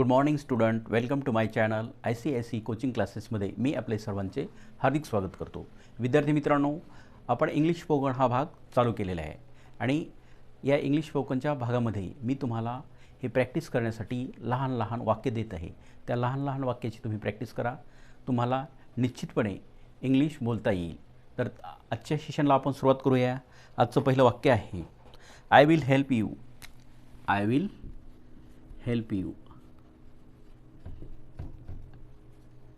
Good morning student welcome to my channel I C S C coaching क्लासेसमध्ये मी आपले सर्वांचे हार्दिक स्वागत करतो. विद्यार्थी मित्रांनो आपण इंग्लिश स्पोकन हा भाग चालू केलेला आहे. आणि या इंग्लिश स्पोकनच्या भागामध्ये मी तुम्हाला हे प्रॅक्टिस करण्यासाठी लहान लहान वाक्य देत आहे. त्या लहान लहान वाक्याची तुम्ही प्रॅक्टिस करा. तुम्हाला निश्चितपणे इंग्लिश बोलता येईल. तर आजच्या सेशनला आपण सुरुवात करूया. आजचं पहिलं वाक्य आहे I will help you I will help you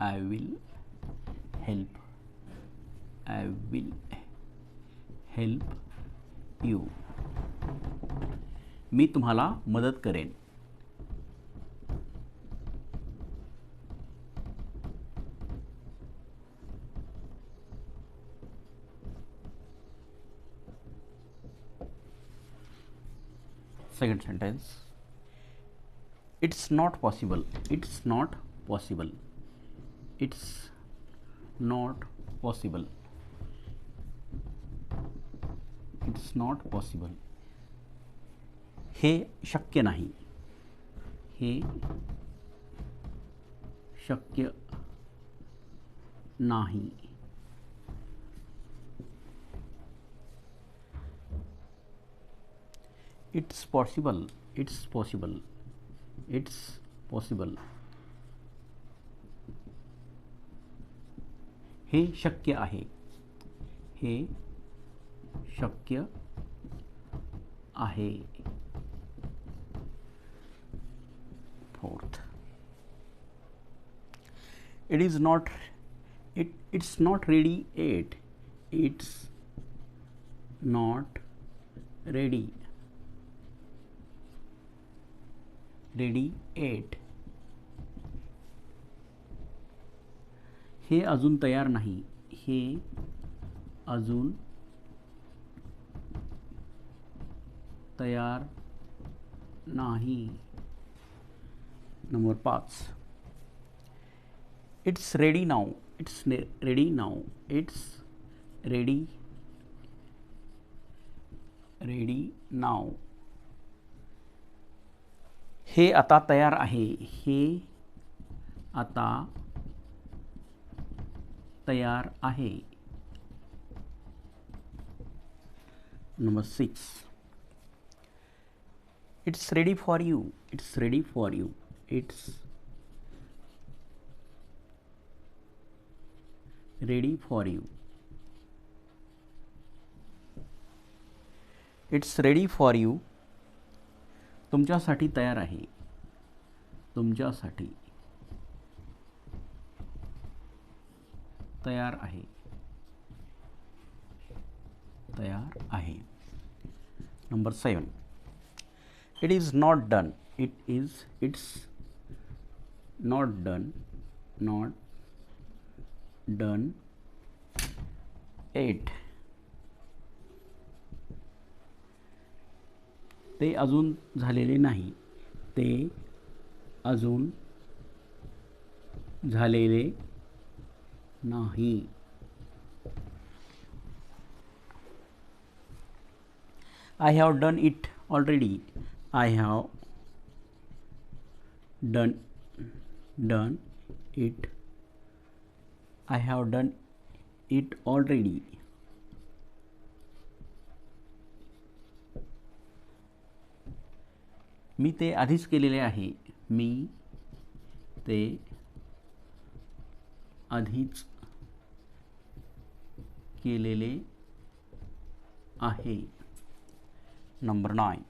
I will help. I will help you. मी तुम्हाला मदत करेन second sentence it's not possible it's not possible it's not possible. It's not possible. हे शक्य नाही. हे शक्य नाही. It's possible it's possible it's possible. हे शक्य आहे. हे शक्य आहे. Fourth. It is not it it's not ready yet it's not ready ready yet हे अजून तयार नाही. हे अजून तयार नाही. नंबर पाच. It's ready now it's ready now it's ready ready now हे आता तयार आहे. हे आता तयार आहे. Number six it's ready for you it's ready for you it's ready for you it's ready for you तुमच्यासाठी तयार आहे. तुमच्यासाठी. तयार आहे. तयार आहे. Number seven it is not done it is it's not done not done yet ते अजून झालेले नाही. ते अजून झालेले नाही. I have done it already I have done done it I have done it already मी ते आधीच केलेले आहे. मी ते आधीच केलेले आहे. Number nine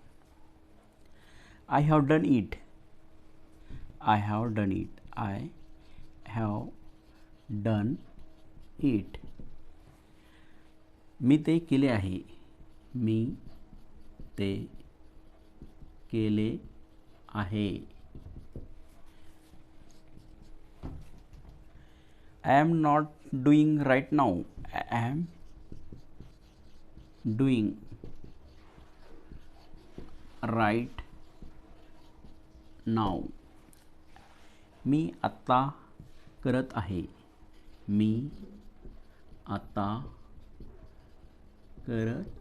I have done it I have done it I have done it मी ते केले आहे. मी ते केले आहे. I am not doing right now. I am doing right now. मी आत्ता करत आहे मी आता करत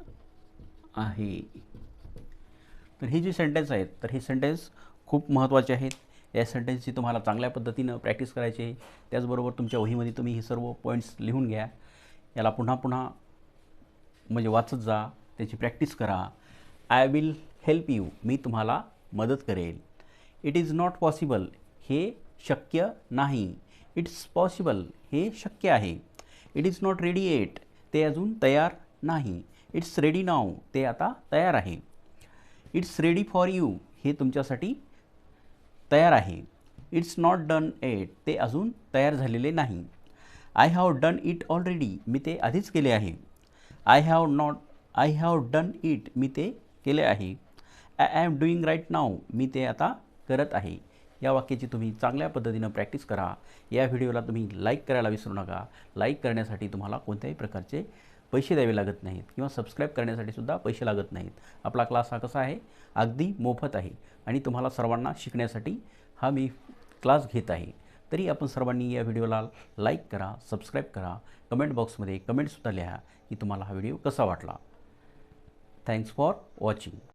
आहे तर हे जे सेंटेन्स आहेत तर हे सेंटेन्स खूप महत्त्वाचे आहेत या सेंटेन्सची तुम्हाला चांगल्या पद्धतीनं प्रॅक्टिस करायची आहे. त्याचबरोबर तुमच्या वहीमध्ये तुम्ही हे सर्व पॉईंट्स लिहून घ्या. याला पुन्हा पुन्हा म्हणजे वाचत जा. त्याची प्रॅक्टिस करा. आय विल हेल्प यू मी तुम्हाला मदत करेल. इट इज नॉट पॉसिबल हे शक्य नाही. इट्स पॉसिबल हे शक्य आहे. It is not ready yet ते अजून तयार नाही. इट्स रेडी नाव ते आता तयार आहे. इट्स रेडी फॉर यू हे तुमच्यासाठी तयार आहे. इट्स नॉट डन एट ते अजून तयार झालेले नाही. I have done it already मी ते आधीच केले आहे. I have not I have done it मी ते केले आहे. I am doing right now मी ते आता करत आहे. या वाक्याची तुम्ही चांगल्या पद्धतीनं प्रॅक्टिस करा. या व्हिडिओला तुम्ही लाईक करायला विसरू नका. लाईक करण्यासाठी तुम्हाला कोणत्याही प्रकारचे पैसे द्यावे लागत नाहीत किंवा सबस्क्राईब करण्यासाठी सुद्धा पैसे लागत नाहीत. आपला क्लास हा कसा आहे? अगदी मोफत आहे. आणि तुम्हाला सर्वांना शिकण्यासाठी हा मी क्लास घेत आहे. तरी आपण सर्वांनी या व्हिडिओला लाईक करा सबस्क्राईब करा. कमेंट बॉक्समध्ये कमेंटसुद्धा लिहा की तुम्हाला हा व्हिडिओ कसा वाटला. Thanks for watching